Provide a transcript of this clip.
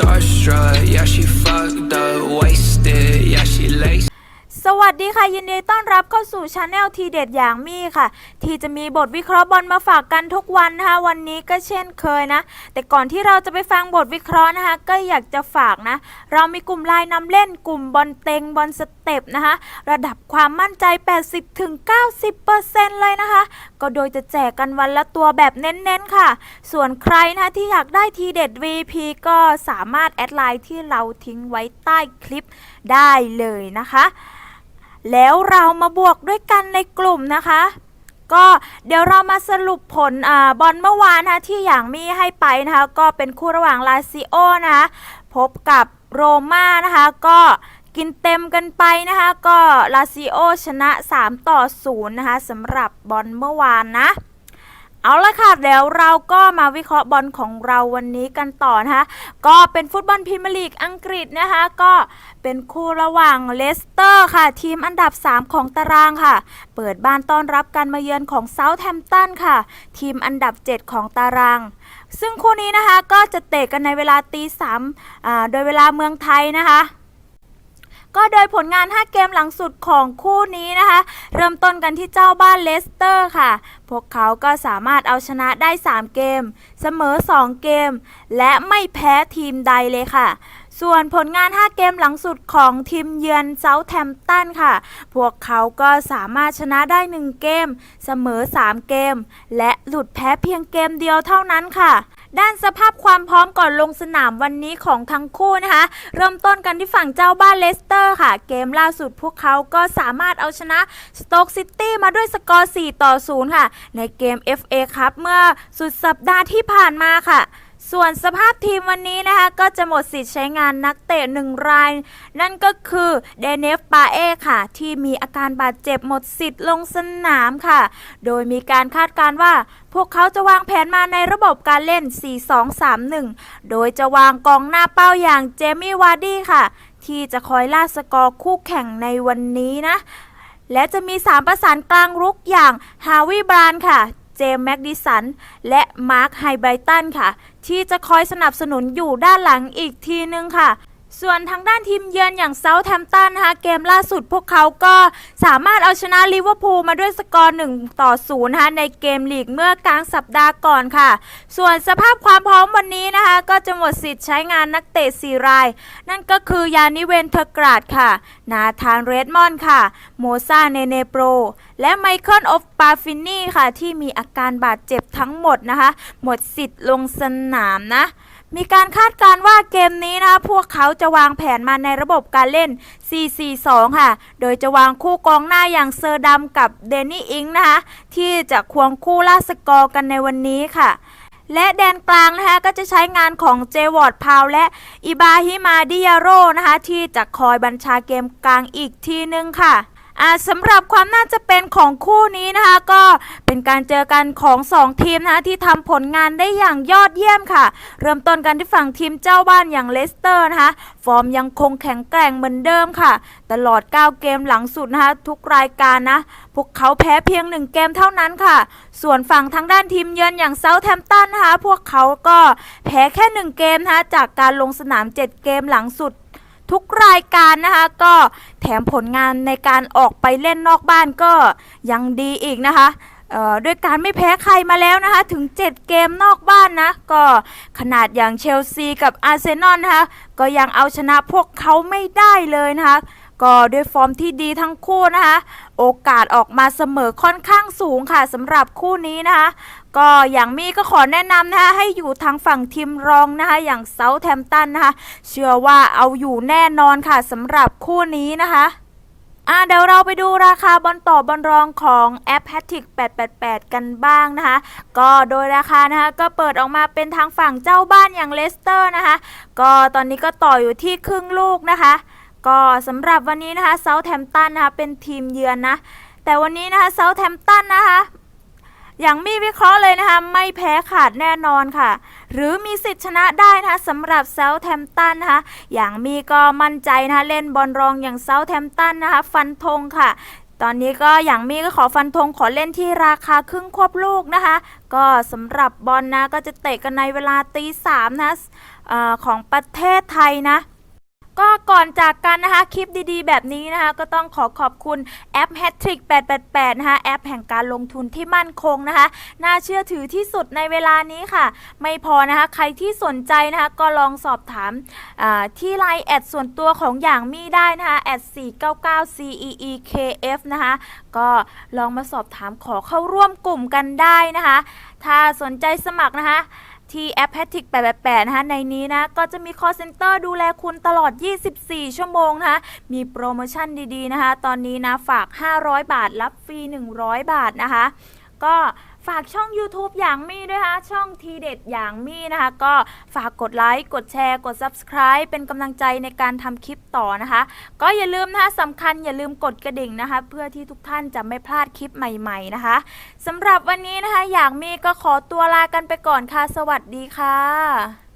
starstruck. Yeah, she fucked up, wasted. Yeah, she laced. สวัสดีค่ะ ยินดีต้อนรับเข้าสู่ชาแนลทีเด็ดอย่างมี่ค่ะ ที่จะมีบทวิเคราะห์บอลมาฝากกันทุกวันนะคะ วันนี้ก็เช่นเคยนะ แต่ก่อนที่เราจะไปฟังบทวิเคราะห์นะคะ ก็อยากจะฝากนะ เรามีกลุ่มไลน์นำเล่นกลุ่มบอลเต็งบอลสเต็ปนะคะ ระดับความมั่นใจ 80-90%เลยนะคะ ก็โดยจะแจกกันวันละตัวแบบเน้นๆค่ะ ส่วนใครนะที่อยากได้ทีเด็ด VP ก็สามารถแอดไลน์ที่เราทิ้งไว้ใต้คลิปได้เลยนะคะ แล้วเรามาบวกด้วยกันในกลุ่มนะคะ ก็เดี๋ยวเรามาสรุปผลอบอลเมื่อวานนะที่อย่างมีให้ไปนะคะ ก็เป็นคู่ระหว่างลาซิโอนะคะพบกับโรม่านะคะ ก็กินเต็มกันไปนะคะ ก็ลาซิโอชนะ 3 ต่อ 0 นะคะสำหรับบอลเมื่อวานนะ เอาละค่ะเดี๋ยวเราก็มาวิเคราะห์บอลของเราวันนี้กันต่อนะคะก็เป็นฟุตบอลพรีเมียร์ลีกอังกฤษนะคะก็เป็นคู่ระหว่างเลสเตอร์ค่ะ ทีมอันดับ 3 ของตารางค่ะ เปิดบ้านต้อนรับการมาเยือนของเซาท์แฮมป์ตันค่ะ ทีมอันดับ 7 ของตาราง ซึ่งคู่นี้นะคะก็จะเตะกันในเวลาตีสามโดยเวลาเมืองไทยนะคะ ก็โดยผลงาน 5 เกมหลังสุดของคู่นี้นะคะ เริ่มต้นกันที่เจ้าบ้านเลสเตอร์ค่ะ พวกเขาก็สามารถเอาชนะได้ 3 เกม เสมอ 2 เกม และไม่แพ้ทีมใดเลยค่ะส่วนผลงาน 5 เกมหลังสุดของทีมเยือนเซาท์แฮมป์ตันค่ะ พวกเขาก็สามารถชนะได้ 1 เกม เสมอ 3 เกม และหลุดแพ้เพียงเกมเดียวเท่านั้นค่ะ ด้านสภาพความพร้อมก่อนลงสนามวันนี้ของทั้งคู่นะคะ เริ่มต้นกันที่ฝั่งเจ้าบ้านเลสเตอร์ค่ะ เกมล่าสุดพวกเขาก็สามารถเอาชนะสโตกซิตี้มาด้วยสกอร์ 4 ต่อ 0 ค่ะ ในเกม FA ครับเมื่อสุดสัปดาห์ที่ผ่านมาค่ะ ส่วนสภาพทีมวันนี้นะคะ ก็จะหมดสิทธิ์ใช้งานนักเตะหนึ่งราย นั่นก็คือเดเนฟปาเอค่ะ ที่มีอาการบาดเจ็บหมดสิทธิ์ลงสนามค่ะ โดยมีการคาดการณ์ว่าพวกเขาจะวางแผนมาในระบบการเล่น 4-2-3-1 โดยจะวางกองหน้าเป้าอย่างเจมี่วาร์ดี้ค่ะ ที่จะคอยล่าสกอร์คู่แข่งในวันนี้นะและจะมี 3 ประสานกลางรุกอย่างฮาวิบรานค่ะ เจมส์แม็กดิสัน และมาร์คไฮไบตันค่ะ ที่จะคอยสนับสนุนอยู่ด้านหลังอีกทีนึงค่ะ ส่วนทางด้านทีมเยือนอย่างเซาท์แฮมป์ตันนะคะเกมล่าสุดพวกเขาก็สามารถเอาชนะลิเวอร์พูลมาด้วยสกอร์1ต่อ0นะคะในเกมลีกเมื่อกลางสัปดาห์ก่อนค่ะ ส่วนสภาพความพร้อมวันนี้นะคะก็จะหมดสิทธิ์ใช้งานนักเตะ4ราย นั่นก็คือยานิเวนเทอร์กราดค่ะ นาธานเรดมอนด์ค่ะ โมซาเนเนโปร และไมเคิลออฟปาฟินนี่ค่ะ ที่มีอาการบาดเจ็บทั้งหมดนะคะ หมดสิทธิ์ลงสนามนะ มีการคาดการณ์ว่าเกมนี้นะคะพวกเขาจะวางแผนมาในระบบการเล่น 4-4-2 ค่ะ โดยจะวางคู่กองหน้าอย่างเซอร์ดัมกับเดนนี่อิงนะคะ ที่จะควงคู่ล่าสกอร์กันในวันนี้ค่ะ และแดนกลางนะคะก็จะใช้งานของเจวอร์ดพาวและอิบาฮิมาดิยาโรนะคะ ที่จะคอยบัญชาเกมกลางอีกทีนึงค่ะ อ่าสำหรับความน่าจะเป็นของคู่นี้นะคะก็เป็นการเจอกันของ 2 ทีมนะคะที่ทำผลงานได้อย่างยอดเยี่ยมค่ะ เริ่มต้นกันที่ฝั่งทีมเจ้าบ้านอย่างเลสเตอร์นะคะฟอร์มยังคงแข็งแกร่งเหมือนเดิมค่ะ ตลอด 9 เกมหลังสุดนะคะทุกรายการนะ พวกเขาแพ้เพียง 1 เกมเท่านั้นค่ะ ส่วนฝั่งทางด้านทีมเยือนอย่างเซาท์แฮมป์ตันนะคะพวกเขาก็แพ้แค่ 1 เกมนะคะจากการลงสนาม 7 เกมหลังสุด ทุกรายการนะคะก็แถมผลงานในการออกไปเล่นนอกบ้านก็ยังดีอีกนะคะด้วยการไม่แพ้ใครมาแล้วนะคะ ถึง 7 เกมนอกบ้านนะ ก็ขนาดอย่างเชลซีกับอาร์เซนอลนะคะ ก็ยังเอาชนะพวกเขาไม่ได้เลยนะคะ ก็ด้วยฟอร์มที่ดีทั้งคู่นะคะ โอกาสออกมาเสมอค่อนข้างสูงค่ะสำหรับคู่นี้นะคะ ก็อย่างมีก็ขอแนะนำนะคะให้อยู่ทางฝั่งทีมรองนะคะ อย่างเซาท์แฮมตันนะคะ เชื่อว่าเอาอยู่แน่นอนค่ะสำหรับคู่นี้นะคะอะเดี๋ยวเราไปดูราคาบอลต่อบอลรองของแอป h a t r i c 888 กันบ้างนะคะ ก็โดยราคานะคะก็เปิดออกมาเป็นทางฝั่งเจ้าบ้านอย่างเลสเตอร์นะคะ ก็ตอนนี้ก็ต่ออยู่ที่ครึ่งลูกนะคะ ก็สำหรับวันนี้นะคะเซาแฮมป์ตันนะคะเป็นทีมเยือนนะ แต่วันนี้นะคะเซาแฮมป์ตันนะคะอย่างมีวิเคราะห์เลยนะคะ ไม่แพ้ขาดแน่นอนค่ะ หรือมีสิทธิ์ชนะได้นะคะสำหรับเซาแฮมป์ตันนะคะ อย่างมีก็มั่นใจนะคะเล่นบอลรองอย่างเซาแฮมป์ตันนะคะ ฟันธงค่ะ ตอนนี้ก็อย่างมีก็ขอฟันธงขอเล่นที่ราคาครึ่งควบลูกนะคะ ก็สำหรับบอลนะก็จะเตะกันในเวลาตีสามนะอของประเทศไทยนะ ก็ก่อนจากกันนะคะคลิปดีๆ แบบนี้นะคะ ก็ต้องขอขอบคุณแอป h a t r i c 888 นะคะ แอปแห่งการลงทุนที่มั่นคงนะคะ น่าเชื่อถือที่สุดในเวลานี้ค่ะ ไม่พอนะคะ ใครที่สนใจนะคะ ก็ลองสอบถามที่ไลน์แอดส่วนตัวของอย่างมี่ได้นะคะแอด499 CEEKF นะคะ ก็ลองมาสอบถามขอเข้าร่วมกลุ่มกันได้นะคะ ถ้าสนใจสมัครนะคะ ที่แอปแพทิก888นะคะในนี้นะก็จะมี call center ดูแลคุณตลอด 24 ชั่วโมงนะคะมีโปรโมชั่นดีๆนะคะ ตอนนี้นะฝาก 500 บาทรับฟรี 100 บาทนะคะ ก็ ฝากช่อง YouTube อย่างมี่ด้วยนะคะช่องทีเด็ดอย่างมี่นะคะ ก็ฝากกดไลค์กดแชร์กด Subscribe เป็นกำลังใจในการทำคลิปต่อนะคะ ก็อย่าลืมนะคะสำคัญอย่าลืมกดกระดิ่งนะคะ เพื่อที่ทุกท่านจะไม่พลาดคลิปใหม่ ๆนะคะสำหรับวันนี้นะคะ อย่างมี่ก็ขอตัวลากันไปก่อนค่ะ สวัสดีค่ะ